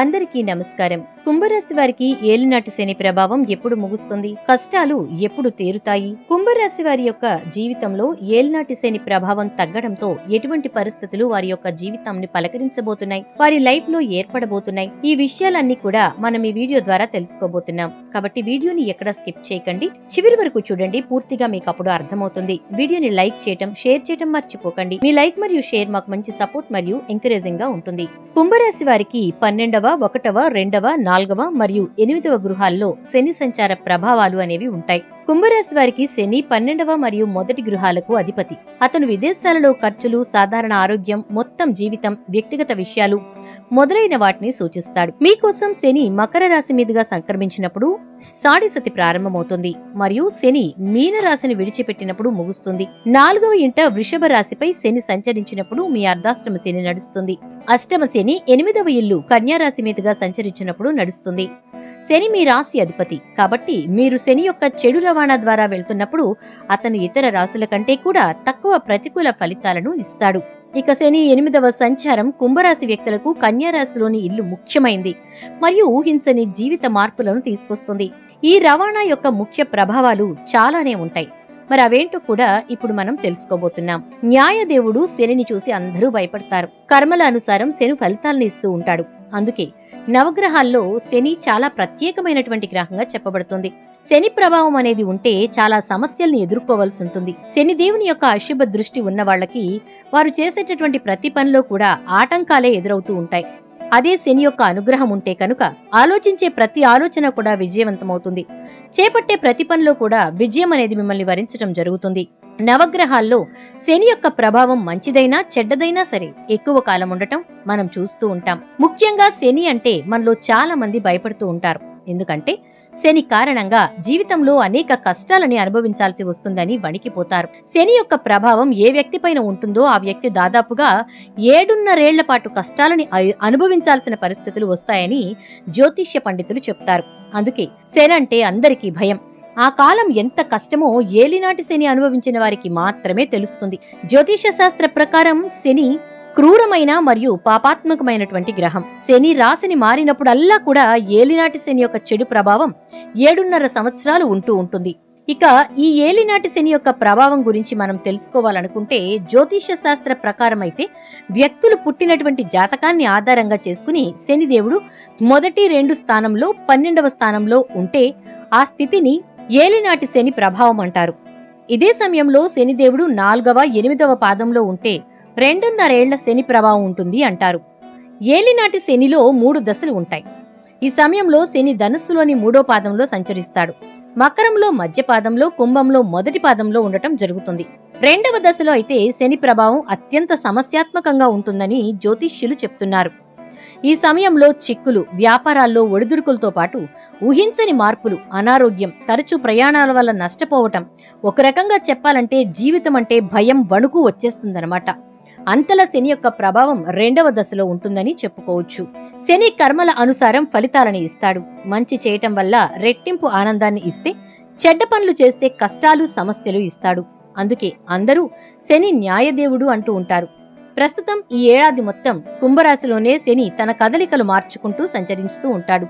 అందరికీ నమస్కారం. కుంభరాశి వారికి ఏలినాటి శని ప్రభావం ఎప్పుడు ముగుస్తుంది? కష్టాలు ఎప్పుడు తీరుతాయి? కుంభరాశి వారి యొక్క జీవితంలో ఏలినాటి శని ప్రభావం తగ్గడంతో ఎటువంటి పరిస్థితులు వారి యొక్క జీవితాన్ని పలకరించబోతున్నాయి? వారి లైఫ్లో ఏర్పడబోతున్నాయి? ఈ విషయాలన్నీ కూడా మనం ఈ వీడియో ద్వారా తెలుసుకోబోతున్నాం. కాబట్టి వీడియోని ఎక్కడ స్కిప్ చేయకండి. చివరి వరకు చూడండి. పూర్తిగా మీకు అప్పుడు అర్థమవుతుంది. వీడియోని లైక్ చేయటం షేర్ చేయటం మర్చిపోకండి. మీ లైక్ మరియు షేర్ మాకు మంచి సపోర్ట్ మరియు ఎంకరేజింగ్గా ఉంటుంది. కుంభరాశి వారికి పన్నెండవ ఒకటవ రెండవ నాల్గవ మరియు ఎనిమిదవ గృహాల్లో శని సంచార ప్రభావాలు అనేవి ఉంటాయి. కుంభరాశి వారికి శని పన్నెండవ మరియు మొదటి గృహాలకు అధిపతి. అతను విదేశాలలో ఖర్చులు సాధారణ ఆరోగ్యం మొత్తం జీవితం వ్యక్తిగత విషయాలు మొదలైన వాటిని సూచిస్తాడు. మీకోసం శని మకర రాశి మీదుగా సంక్రమించినప్పుడు సాడిసతి ప్రారంభమవుతుంది. మరియు శని మీన రాశిని విడిచిపెట్టినప్పుడు ముగుస్తుంది. నాలుగవ ఇంట వృషభ రాశిపై శని సంచరించినప్పుడు మీ అర్ధాష్టమ శని నడుస్తుంది. అష్టమ శని ఎనిమిదవ ఇల్లు కన్యా రాశి మీదుగా సంచరించినప్పుడు నడుస్తుంది. శని మీ రాశి అధిపతి. కాబట్టి మీరు శని యొక్క చెడు రవాణా ద్వారా వెళ్తున్నప్పుడు అతను ఇతర రాశుల కంటే కూడా తక్కువ ప్రతికూల ఫలితాలను ఇస్తాడు. ఇక శని ఎనిమిదవ సంచారం కుంభరాశి వ్యక్తులకు కన్యారాశిలోని ఇల్లు ముఖ్యమైంది. మరియు ఊహించని జీవిత మార్పులను తీసుకొస్తుంది. ఈ రవాణా యొక్క ముఖ్య ప్రభావాలు చాలానే ఉంటాయి. మరి అవేంటో కూడా ఇప్పుడు మనం తెలుసుకోబోతున్నాం. న్యాయదేవుడు శనిని చూసి అందరూ భయపడతారు. కర్మల అనుసారం శని ఫలితాలను ఇస్తూ ఉంటాడు. అందుకే నవగ్రహాల్లో శని చాలా ప్రత్యేకమైనటువంటి గ్రహంగా చెప్పబడుతుంది. శని ప్రభావం అనేది ఉంటే చాలా సమస్యల్ని ఎదుర్కోవాల్సి ఉంటుంది. శని దేవుని యొక్క అశుభ దృష్టి ఉన్న వాళ్ళకి వారు చేసేటటువంటి ప్రతి పనిలో కూడా ఆటంకాలే ఎదురవుతూ ఉంటాయి. అదే శని యొక్క అనుగ్రహం ఉంటే కనుక ఆలోచించే ప్రతి ఆలోచన కూడా విజయవంతమవుతుంది. చేపట్టే ప్రతి పనిలో కూడా విజయం అనేది మిమ్మల్ని వరించడం జరుగుతుంది. నవగ్రహాల్లో శని యొక్క ప్రభావం మంచిదైనా చెడ్డదైనా సరే ఎక్కువ కాలం ఉండటం మనం చూస్తూ ఉంటాం. ముఖ్యంగా శని అంటే మనలో చాలా మంది భయపడుతూ ఉంటారు. ఎందుకంటే శని కారణంగా జీవితంలో అనేక కష్టాలని అనుభవించాల్సి వస్తుందని వణికిపోతారు. శని యొక్క ప్రభావం ఏ వ్యక్తిపైన ఉంటుందో ఆ వ్యక్తి దాదాపుగా ఏడున్నరేళ్ళ పాటు కష్టాలని అనుభవించాల్సిన పరిస్థితులు వస్తాయని జ్యోతిష్య పండితులు చెప్తారు. అందుకే శని అంటే అందరికీ భయం. ఆ కాలం ఎంత కష్టమో ఏలినాటి శని అనుభవించిన వారికి మాత్రమే తెలుస్తుంది. జ్యోతిష శాస్త్ర ప్రకారం శని క్రూరమైన మరియు పాపాత్మకమైనటువంటి గ్రహం. శని రాశిని మారినప్పుడల్లా కూడా ఏలినాటి శని యొక్క చెడు ప్రభావం ఏడున్నర సంవత్సరాలు ఉంటూ ఉంటుంది. ఇక ఈ ఏలినాటి శని యొక్క ప్రభావం గురించి మనం తెలుసుకోవాలనుకుంటే జ్యోతిష శాస్త్ర ప్రకారం అయితే వ్యక్తులు పుట్టినటువంటి జాతకాన్ని ఆధారంగా చేసుకుని శనిదేవుడు మొదటి రెండు స్థానంలో పన్నెండవ స్థానంలో ఉంటే ఆ స్థితిని ఏలినాటి శని ప్రభావం అంటారు. ఇదే సమయంలో శనిదేవుడు నాలుగవ ఎనిమిదవ పాదంలో ఉంటే రెండున్నరేళ్ళ శని ప్రభావం ఉంటుంది అంటారు. ఏలినాటి శనిలో మూడు దశలు ఉంటాయి. ఈ సమయంలో శని ధనుస్సులోని మూడో పాదంలో సంచరిస్తాడు. మకరంలో మధ్య పాదంలో కుంభంలో మొదటి పాదంలో ఉండటం జరుగుతుంది. రెండవ దశలో అయితే శని ప్రభావం అత్యంత సమస్యాత్మకంగా ఉంటుందని జ్యోతిష్యులు చెప్తున్నారు. ఈ సమయంలో చిక్కులు వ్యాపారాల్లో ఒడిదుడుకులతో పాటు ఊహించని మార్పులు అనారోగ్యం తరచూ ప్రయాణాల వల్ల నష్టపోవటం ఒక రకంగా చెప్పాలంటే జీవితం అంటే భయం వణుకు వచ్చేస్తుందన్నమాట. అంతల శని యొక్క ప్రభావం రెండవ దశలో ఉంటుందని చెప్పుకోవచ్చు. శని కర్మల అనుసారం ఫలితాలను ఇస్తాడు. మంచి చేయటం వల్ల రెట్టింపు ఆనందాన్ని ఇస్తే చెడ్డ పనులు చేస్తే కష్టాలు సమస్యలు ఇస్తాడు. అందుకే అందరూ శని న్యాయదేవుడు అంటూ ఉంటారు. ప్రస్తుతం ఈ ఏడాది మొత్తం కుంభరాశిలోనే శని తన కదలికలు మార్చుకుంటూ సంచరిస్తూ ఉంటాడు.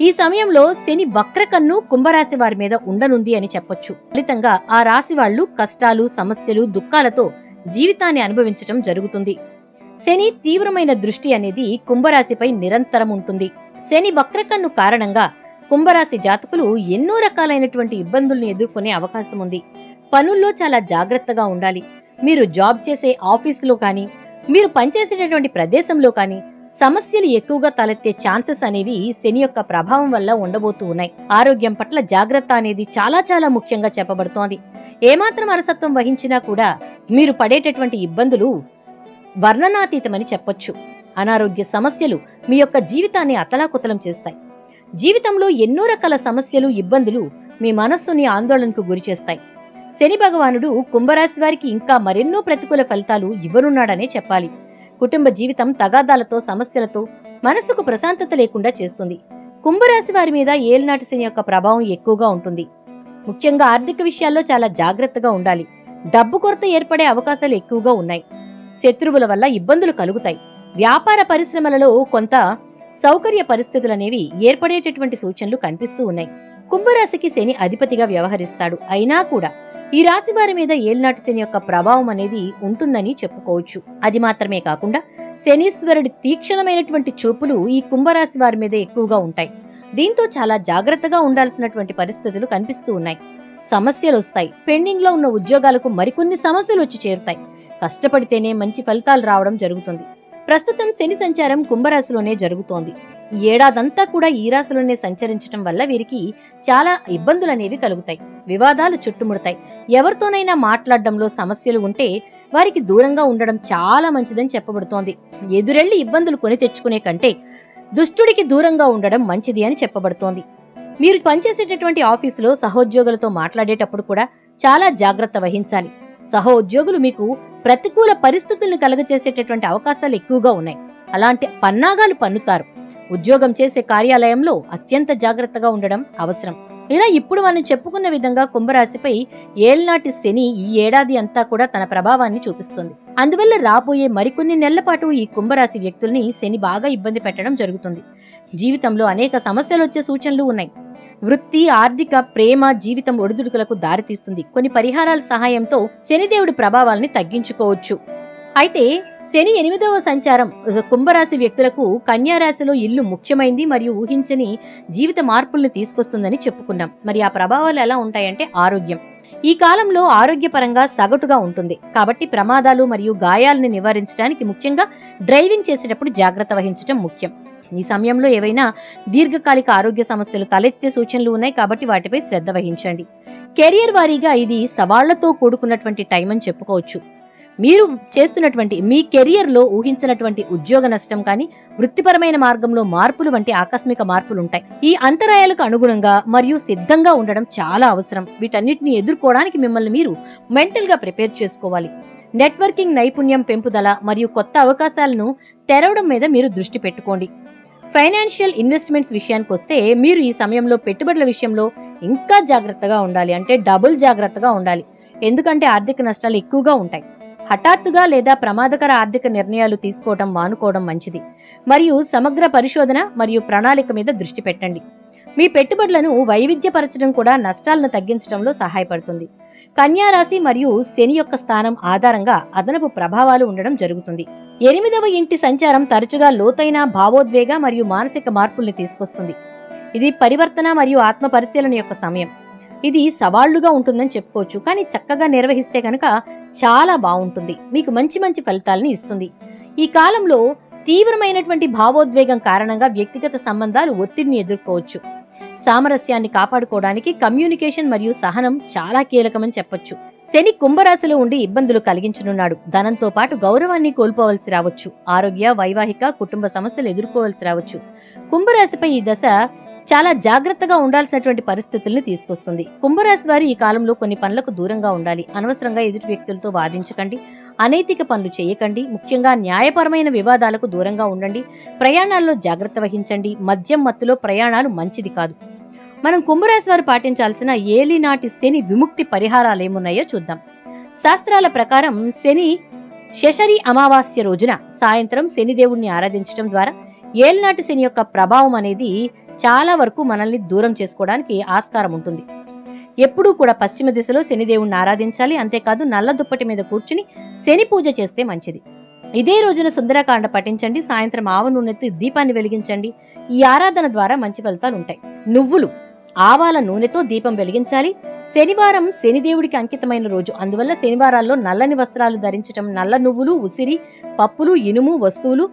ఈ సమయంలో శని వక్రకన్ను కుంభరాశి వారి మీద ఉండనుంది అని చెప్పొచ్చు. ఫలితంగా ఆ రాశి వాళ్ళు కష్టాలు సమస్యలు దుఃఖాలతో జీవితాన్ని అనుభవించటం జరుగుతుంది. శని తీవ్రమైన దృష్టి అనేది కుంభరాశిపై నిరంతరం ఉంటుంది. శని వక్రకన్ను కారణంగా కుంభరాశి జాతకులు ఎన్నో రకాలైనటువంటి ఇబ్బందుల్ని ఎదుర్కొనే అవకాశం ఉంది. పనుల్లో చాలా జాగ్రత్తగా ఉండాలి. మీరు జాబ్ చేసే ఆఫీసులో కానీ మీరు పనిచేసేటటువంటి ప్రదేశంలో కానీ సమస్యలు ఎక్కువగా తలెత్తే ఛాన్సెస్ అనేవి శని యొక్క ప్రభావం వల్ల ఉండబోతూ ఉన్నాయి. ఆరోగ్యం పట్ల జాగ్రత్త అనేది చాలా చాలా ముఖ్యంగా చెప్పబడుతోంది. ఏమాత్రం అరసత్వం వహించినా కూడా మీరు పడేటటువంటి ఇబ్బందులు వర్ణనాతీతమని చెప్పొచ్చు. అనారోగ్య సమస్యలు మీ యొక్క జీవితాన్ని అతలాకుతలం చేస్తాయి. జీవితంలో ఎన్నో రకాల సమస్యలు ఇబ్బందులు మీ మనస్సుని ఆందోళనకు గురి చేస్తాయి. శని భగవానుడు కుంభరాశి వారికి ఇంకా మరెన్నో ప్రతికూల ఫలితాలు ఇవ్వనున్నాడనే చెప్పాలి. కుటుంబ జీవితం తగాదాలతో సమస్యలతో మనసుకు ప్రశాంతత లేకుండా చేస్తుంది. కుంభరాశి వారి మీద ఏలినాటి శని యొక్క ప్రభావం ఎక్కువగా ఉంటుంది. ముఖ్యంగా ఆర్థిక విషయాల్లో చాలా జాగ్రత్తగా ఉండాలి. డబ్బు కొరత ఏర్పడే అవకాశాలు ఎక్కువగా ఉన్నాయి. శత్రువుల వల్ల ఇబ్బందులు కలుగుతాయి. వ్యాపార పరిశ్రమలలో కొంత సౌకర్య పరిస్థితులు అనేవి ఏర్పడేటటువంటి సూచనలు కనిపిస్తూ ఉన్నాయి. కుంభరాశికి శని అధిపతిగా వ్యవహరిస్తాడు. అయినా కూడా ఈ రాశి వారి మీద ఏలినాటి శని యొక్క ప్రభావం అనేది ఉంటుందని చెప్పుకోవచ్చు. అది మాత్రమే కాకుండా శనీశ్వరుడి తీక్షణమైనటువంటి చూపులు ఈ కుంభరాశి వారి మీద ఎక్కువగా ఉంటాయి. దీంతో చాలా జాగ్రత్తగా ఉండాల్సినటువంటి పరిస్థితులు కనిపిస్తూ ఉన్నాయి. సమస్యలు వస్తాయి. పెండింగ్లో ఉన్న ఉద్యోగాలకు మరికొన్ని సమస్యలు వచ్చి చేరుతాయి. కష్టపడితేనే మంచి ఫలితాలు రావడం జరుగుతుంది. ప్రస్తుతం శని సంచారం కుంభరాశిలోనే జరుగుతోంది. ఏడాదంతా కూడా ఈ రాశిలోనే సంచరించడం వల్ల వీరికి చాలా ఇబ్బందులు అనేవి కలుగుతాయి. వివాదాలు చుట్టుముడతాయి. ఎవరితోనైనా మాట్లాడడంలో సమస్యలు ఉంటే వారికి దూరంగా ఉండడం చాలా మంచిదని చెప్పబడుతోంది. ఎదురెళ్ళి ఇబ్బందులు కొని తెచ్చుకునే కంటే దుష్టుడికి దూరంగా ఉండడం మంచిది అని చెప్పబడుతోంది. మీరు పనిచేసేటటువంటి ఆఫీసులో సహోద్యోగులతో మాట్లాడేటప్పుడు కూడా చాలా జాగ్రత్త వహించాలి. సహోద్యోగులు మీకు ప్రతికూల పరిస్థితులను కలగచేసేటటువంటి అవకాశాలు ఎక్కువగా ఉన్నాయి. అలాంటి పన్నాగాలు పన్నుతారు. ఉద్యోగం చేసే కార్యాలయంలో అత్యంత జాగ్రత్తగా ఉండడం అవసరం. ఇలా ఇప్పుడు మనం చెప్పుకున్న విధంగా కుంభరాశిపై ఏళ్నాటి శని ఈ ఏడాది అంతా కూడా తన ప్రభావాన్ని చూపిస్తుంది. అందువల్ల రాబోయే మరికొన్ని నెలల పాటు ఈ కుంభరాశి వ్యక్తుల్ని శని బాగా ఇబ్బంది పెట్టడం జరుగుతుంది. జీవితంలో అనేక సమస్యలు వచ్చే సూచనలు ఉన్నాయి. వృత్తి ఆర్థిక ప్రేమ జీవితం ఒడిదుడుకులకు దారితీస్తుంది. కొన్ని పరిహారాల సహాయంతో శనిదేవుడి ప్రభావాల్ని తగ్గించుకోవచ్చు. అయితే శని ఎనిమిదవ సంచారం. కుంభరాశి వ్యక్తులకు కన్యారాశిలో ఇల్లు ముఖ్యమైంది మరియు ఊహించని జీవిత మార్పుల్ని తీసుకొస్తుందని చెప్పుకున్నాం. మరి ఆ ప్రభావాలు ఎలా ఉంటాయంటే ఆరోగ్యం. ఈ కాలంలో ఆరోగ్యపరంగా సగటుగా ఉంటుంది. కాబట్టి ప్రమాదాలు మరియు గాయాలను నివారించడానికి ముఖ్యంగా డ్రైవింగ్ చేసేటప్పుడు జాగ్రత్త వహించడం ముఖ్యం. ఈ సమయంలో ఏవైనా దీర్ఘకాలిక ఆరోగ్య సమస్యలు తలెత్తే సూచనలు ఉన్నాయి కాబట్టి వాటిపై శ్రద్ధ వహించండి. కెరియర్ వారీగా ఇది సవాళ్ళతో కూడుకున్నటువంటి టైం అని చెప్పుకోవచ్చు. మీరు చేస్తున్నటువంటి మీ కెరియర్లో ఊహించినటువంటి ఉద్యోగ నష్టం కానీ వృత్తిపరమైన మార్గంలో మార్పులు వంటి ఆకస్మిక మార్పులు ఉంటాయి ఈ అంతరాయాలకు అనుగుణంగా మరియు సిద్ధంగా ఉండడం చాలా అవసరం. వీటన్నిటిని ఎదుర్కోవడానికి మిమ్మల్ని మీరు మెంటల్గా ప్రిపేర్ చేసుకోవాలి. నెట్వర్కింగ్ నైపుణ్యం పెంపుదల మరియు కొత్త అవకాశాలను తెరవడం మీద మీరు దృష్టి పెట్టుకోండి. ఫైనాన్షియల్ ఇన్వెస్ట్మెంట్స్ విషయానికి వస్తే మీరు ఈ సమయంలో పెట్టుబడుల విషయంలో ఇంకా జాగ్రత్తగా ఉండాలి. అంటే డబుల్ జాగ్రత్తగా ఉండాలి. ఎందుకంటే ఆర్థిక నష్టాలు ఎక్కువగా ఉంటాయి. హఠాత్తుగా లేదా ప్రమాదకర ఆర్థిక నిర్ణయాలు తీసుకోవడం మానుకోవడం మంచిది. మరియు సమగ్ర పరిశోధన మరియు ప్రణాళిక మీద దృష్టి పెట్టండి. మీ పెట్టుబడులను వైవిధ్యపరచడం కూడా నష్టాలను తగ్గించడంలో సహాయపడుతుంది. కన్యారాశి మరియు శని యొక్క స్థానం ఆధారంగా అదనపు ప్రభావాలు ఉండడం జరుగుతుంది. ఎనిమిదవ ఇంటి సంచారం తరచుగా లోతైన భావోద్వేగ మరియు మానసిక మార్పుల్ని తీసుకొస్తుంది. ఇది పరివర్తన మరియు ఆత్మ పరిశీలన యొక్క సమయం. ఇది సవాళ్ళుగా ఉంటుందని చెప్పుకోవచ్చు. కానీ చక్కగా నిర్వహిస్తే కనుక చాలా బాగుంటుంది. మీకు మంచి మంచి ఫలితాలని ఇస్తుంది. ఈ కాలంలో తీవ్రమైనటువంటి భావోద్వేగం కారణంగా వ్యక్తిగత సంబంధాలు ఒత్తిడిని ఎదుర్కోవచ్చు. సామరస్యాన్ని కాపాడుకోవడానికి కమ్యూనికేషన్ మరియు సహనం చాలా కీలకమని చెప్పొచ్చు. శని కుంభరాశిలో ఉండి ఇబ్బందులు కలిగించనున్నాడు. ధనంతో పాటు గౌరవాన్ని కోల్పోవలసి రావచ్చు. ఆరోగ్య వైవాహిక కుటుంబ సమస్యలు ఎదుర్కోవలసి రావచ్చు. కుంభరాశిపై ఈ దశ చాలా జాగ్రత్తగా ఉండాల్సినటువంటి పరిస్థితుల్ని తీసుకొస్తుంది. కుంభరాశి వారు ఈ కాలంలో కొన్ని పనులకు దూరంగా ఉండాలి. అనవసరంగా ఎదుటి వ్యక్తులతో వాదించకండి. అనైతిక పనులు చేయకండి. ముఖ్యంగా న్యాయపరమైన వివాదాలకు దూరంగా ఉండండి. ప్రయాణాల్లో జాగ్రత్త వహించండి. మద్యం మత్తులో ప్రయాణాలు మంచిది కాదు. మనం కుంభరాశి వారు పాటించాల్సిన ఏలినాటి శని విముక్తి పరిహారాలు ఏమున్నాయో చూద్దాం. శాస్త్రాల ప్రకారం శని శశరి అమావాస్య రోజున సాయంత్రం శనిదేవుణ్ణి ఆరాధించడం ద్వారా ఏలినాటి శని యొక్క ప్రభావం అనేది చాలా వరకు మనల్ని దూరం చేసుకోవడానికి ఆస్కారం ఉంటుంది. ఎప్పుడూ కూడా పశ్చిమ దిశలో శనిదేవుణ్ణి ఆరాధించాలి అంతేకాదు నల్ల దుప్పటి మీద కూర్చుని శని పూజ చేస్తే మంచిది. ఇదే రోజున సుందరకాండ పఠించండి సాయంత్రం ఆవ నూనెతో దీపాన్ని వెలిగించండి. ఈ ఆరాధన ద్వారా మంచి ఫలితాలు ఉంటాయి. నువ్వులు ఆవాల నూనెతో దీపం వెలిగించాలి. శనివారం శనిదేవుడికి అంకితమైన రోజు. అందువల్ల శనివారాల్లో నల్లని వస్త్రాలు ధరించటం నల్ల నువ్వులు ఉసిరి పప్పులు ఇనుము వస్తువులు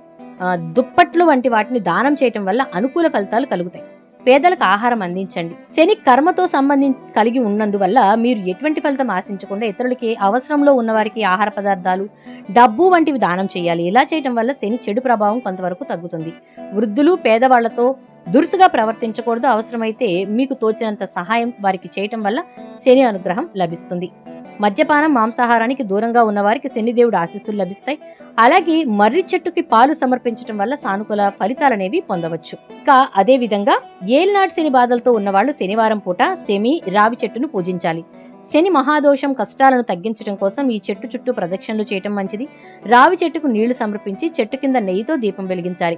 దుప్పట్లు వంటి వాటిని దానం చేయటం వల్ల అనుకూల ఫలితాలు కలుగుతాయి. పేదలకు ఆహారం అందించండి. శని కర్మతో సంబంధి కలిగి ఉన్నందువల్ల మీరు ఎటువంటి ఫలితం ఆశించకుండా ఇతరులకి అవసరంలో ఉన్నవారికి ఆహార పదార్థాలు డబ్బు వంటివి దానం చేయాలి. ఇలా చేయటం వల్ల శని చెడు ప్రభావం కొంతవరకు తగ్గుతుంది. వృద్ధులు పేదవాళ్ళతో దురుసుగా ప్రవర్తించకూడదు. అవసరమైతే మీకు తోచినంత సహాయం వారికి చేయటం వల్ల శని అనుగ్రహం లభిస్తుంది. మద్యపానం మాంసాహారానికి దూరంగా ఉన్నవారికి శనిదేవుడు ఆశీస్సులు లభిస్తాయి. అలాగే మర్రి చెట్టుకి పాలు సమర్పించడం వల్ల సానుకూల ఫలితాలనేవి పొందవచ్చు. ఇంకా అదే విధంగా ఏల్నాడు శని బాధలతో ఉన్నవాళ్ళు శనివారం పూట శమి రావి చెట్టును పూజించాలి. శని మహాదోషం కష్టాలను తగ్గించడం కోసం ఈ చెట్టు చుట్టూ ప్రదక్షిణలు చేయటం మంచిది. రావి చెట్టుకు నీళ్ళు సమర్పించి చెట్టు కింద నెయ్యితో దీపం వెలిగించాలి.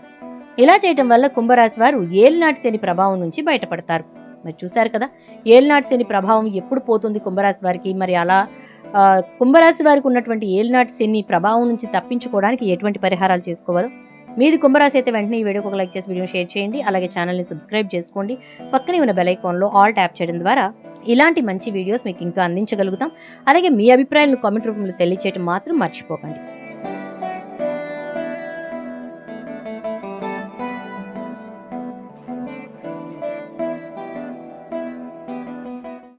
ఇలా చేయటం వల్ల కుంభరాశి వారు ఏలినాటి శని ప్రభావం నుంచి బయటపడతారు. మరి చూశారు కదా ఏలినాటి శని ప్రభావం ఎప్పుడు పోతుంది కుంభరాశి వారికి? మరి అలా కుంభరాశి వారికి ఉన్నటువంటి ఏలినాటి శని ప్రభావం నుంచి తప్పించుకోవడానికి ఎటువంటి పరిహారాలు చేసుకోవాలో? మీది కుంభరాశి అయితే వెంటనే ఈ వీడియోకి ఒక లైక్ చేసి వీడియో షేర్ చేయండి. అలాగే ఛానల్ని సబ్స్క్రైబ్ చేసుకోండి. పక్కనే ఉన్న బెల్ ఐకాన్లో ఆల్ ట్యాప్ చేయడం ద్వారా ఇలాంటి మంచి వీడియోస్ మీకు ఇంకా అందించగలుగుతాం. అలాగే మీ అభిప్రాయాలను కామెంట్ రూపంలో తెలియచేయడం మాత్రం మర్చిపోకండి.